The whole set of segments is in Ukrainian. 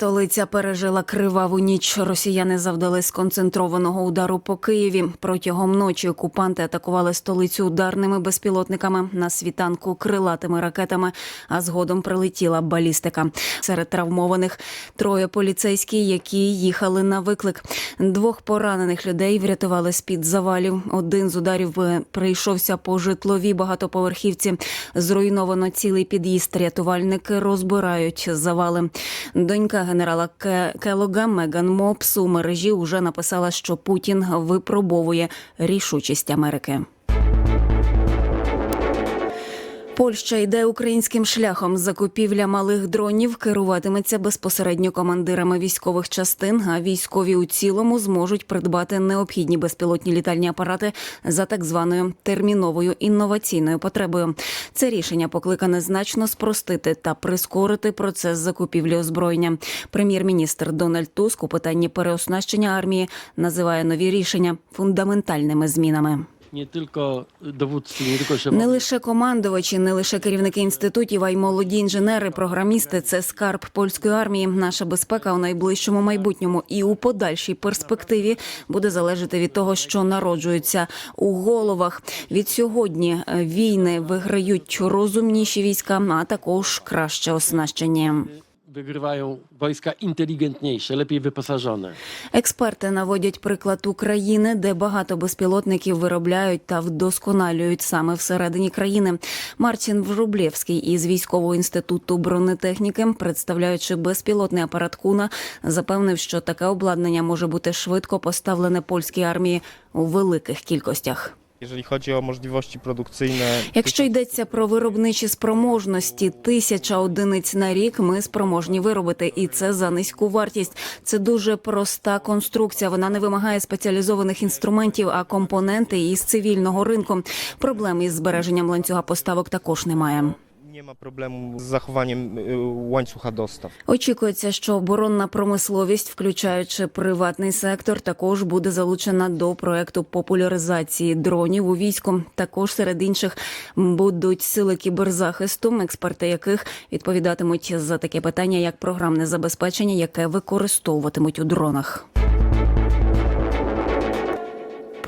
Столиця пережила криваву ніч. Росіяни завдали сконцентрованого удару по Києві. Протягом ночі окупанти атакували столицю ударними безпілотниками на світанку крилатими ракетами, а згодом прилетіла балістика. Серед травмованих троє поліцейські, які їхали на виклик. Двох поранених людей врятували з під завалів. Один з ударів прийшовся по житловій багатоповерхівці. Зруйновано цілий під'їзд. Рятувальники розбирають завали. Донька генерала Ке- Келога Меган Мопс у мережі уже написала, що Путін випробовує рішучість Америки. Польща йде українським шляхом. Закупівля малих дронів керуватиметься безпосередньо командирами військових частин. А військові у цілому зможуть придбати необхідні безпілотні літальні апарати за так званою терміновою інноваційною потребою. Це рішення покликане значно спростити та прискорити процес закупівлі озброєння. Прем'єр-міністр Дональд Туск у питанні переоснащення армії називає нові рішення фундаментальними змінами. Не лише командувачі, не лише керівники інститутів, а й молоді інженери, програмісти це скарб польської армії. Наша безпека у найближчому майбутньому і у подальшій перспективі буде залежати від того, що народжується у головах. Від сьогодні е, війни виграють розумніші війська, а також краще оснащені. Wygrywają wojska inteligentniejsze, lepiej wyposażone. Експерти наводять приклад України, де багато безпілотників виробляють та вдосконалюють саме всередині країни. Мартін Врублєвський із військового інституту бронетехніки, представляючи безпілотний апарат Куна, запевнив, що таке обладнання може бути швидко поставлене польській армії у великих кількостях. Jeżeli chodzi o możliwości produkcyjne, Якщо йдеться про виробничі спроможності, тисяча одиниць на рік ми спроможні виробити, і це за низьку вартість. Це дуже проста конструкція. Вона не вимагає спеціалізованих інструментів, а компоненти із цивільного ринку. Проблем із збереженням ланцюга поставок також немає. Nie ma problemu z zachowaniem y, łańcucha. Очікується, що оборонна промисловість, включаючи приватний сектор, також буде залучена до проекту популяризації дронів у війську. Також серед інших будуть сили кіберзахисту, експерти яких відповідатимуть за таке питання, як програмне забезпечення, яке використовуватимуть у дронах.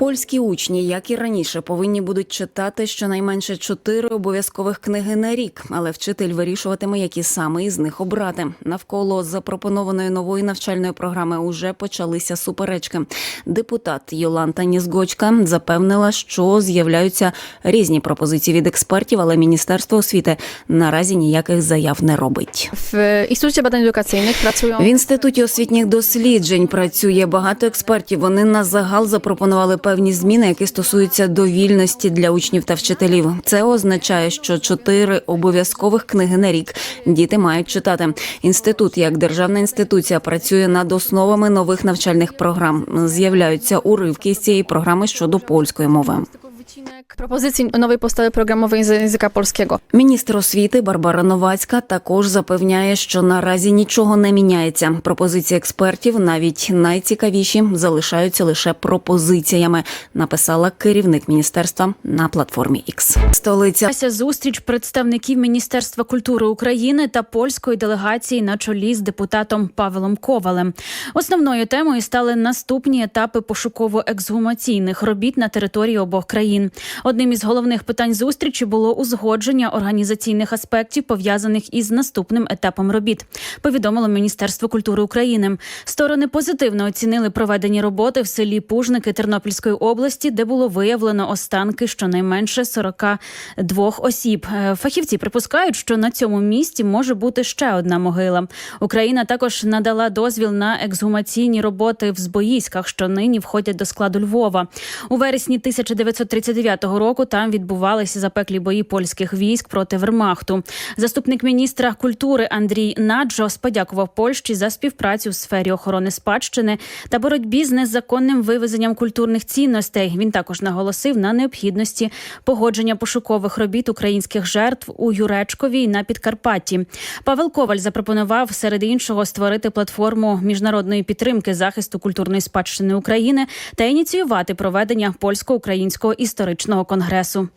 Польські учні, як і раніше, повинні будуть читати щонайменше чотири обов'язкових книги на рік, але вчитель вирішуватиме, які саме із них обрати. Навколо запропонованої нової навчальної програми уже почалися суперечки. Депутат Йоланта Нізгочка запевнила, що з'являються різні пропозиції від експертів, але міністерство освіти наразі ніяких заяв не робить. Instytucie Badań Edukacyjnych pracują В інституті освітніх досліджень працює багато експертів. Вони на загал запропонували певні зміни, які стосуються довільності для учнів та вчителів. Це означає, що чотири обов'язкових книги на рік діти мають читати. Інститут, як державна інституція, працює над основами нових навчальних програм. З'являються уривки з цієї програми щодо польської мови. Wycinek propozycji nowej podstawy programowej z języka polskiego. Міністр освіти Барбара Новацька також запевняє, що наразі нічого не міняється. Пропозиції експертів, навіть найцікавіші, залишаються лише пропозиціями. Написала керівник міністерства на платформі X. Столиця зустріч представників Міністерства культури України та польської делегації на чолі з депутатом Павелом Ковалем. Основною темою стали наступні етапи пошуково-ексгумаційних робіт на території обох країн. Одним із головних питань зустрічі було узгодження організаційних аспектів пов'язаних із наступним етапом робіт. Повідомило Міністерство культури України. Сторони позитивно оцінили проведені роботи в селі Пужники Тернопільської області, де було виявлено останки щонайменше 42 осіб. Е, Фахівці припускають, що на цьому місці може бути ще одна могила. Україна також надала дозвіл на ексгумаційні роботи в Збоїськах, що нині входять до складу Львова. У вересні 1939 року там відбувалися запеклі бої польських військ проти Вермахту. Заступник міністра культури Андрій Наджос подякував Польщі за співпрацю в сфері охорони спадщини та боротьбі з незаконним вивезенням культурних цінностей. Він також наголосив на необхідності погодження пошукових робіт українських жертв у Юречкові на Підкарпатті. Павел Коваль запропонував серед іншого створити платформу міжнародної підтримки захисту культурної спадщини України та ініціювати проведення польсько-українського історичного конгресу.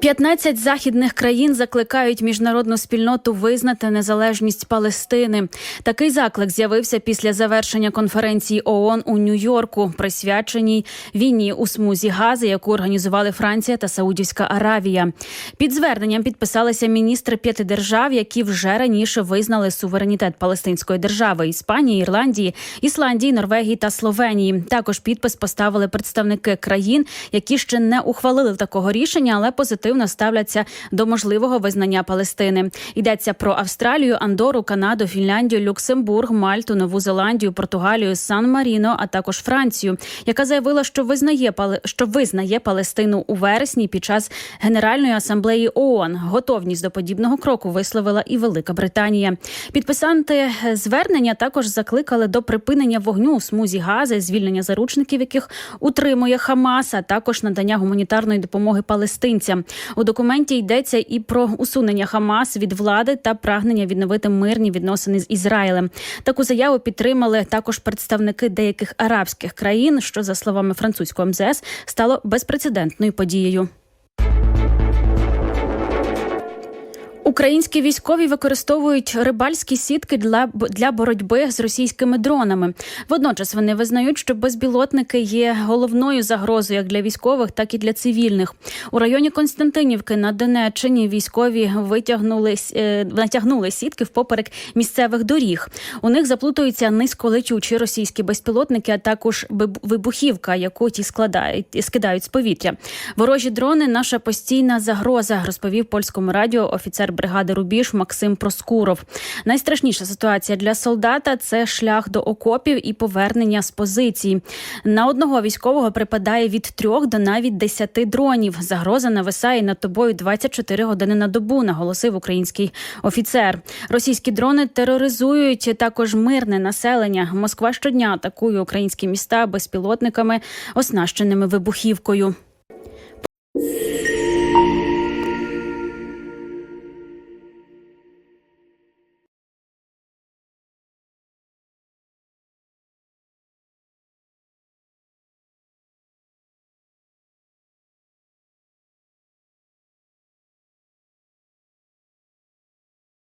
15 західних країн закликають міжнародну спільноту визнати незалежність Палестини. Такий заклик з'явився після завершення конференції ООН у Нью-Йорку, присвяченій війні у смузі Гази, яку організували Франція та Саудівська Аравія. Під зверненням підписалися міністри п'яти держав, які вже раніше визнали суверенітет Палестинської держави Іспанії, Ірландії, Ісландії, Норвегії та Словенії. Також підпис поставили представники країн, які ще не ухвалили такого рішення, але позитивно ставляться до можливого визнання Палестини. Йдеться про Австралію, Андору, Канаду, Фінляндію, Люксембург, Мальту, Нову Зеландію, Португалію, Сан-Маріно, а також Францію, яка заявила, що визнає що визнає Палестину у вересні під час Генеральної асамблеї ООН. Готовність до подібного кроку висловила і Велика Британія. Підписанти звернення також закликали до припинення вогню у смузі Гази, звільнення заручників, яких утримує Хамас, а також надання гуманітарної допомоги палестинцям. У документі йдеться і про усунення Хамас від влади та прагнення відновити мирні відносини з Ізраїлем. Таку заяву підтримали також представники деяких арабських країн, що за словами французького МЗС стало безпрецедентною подією. Українські військові використовують рибальські сітки для, для боротьби з російськими дронами. Водночас вони визнають, що безпілотники є головною загрозою як для військових, так і для цивільних. У районі Константинівки на Донеччині військові витягнули е, натягнули сітки впоперек місцевих доріг. У них заплутуються низьколетючі російські безпілотники, а також вибухівка, яку ті складають скидають з повітря. Ворожі дрони наша постійна загроза, розповів польському радіо офіцер бригади Рубіж Максим Проскуров. Найстрашніша ситуація для солдата це шлях до окопів і повернення з позицій. На одного військового припадає від трьох до навіть десяти дронів. Загроза нависає над тобою 24 години на добу, наголосив український офіцер. Російські дрони тероризують також мирне населення. Москва щодня атакує українські міста безпілотниками, оснащеними вибухівкою.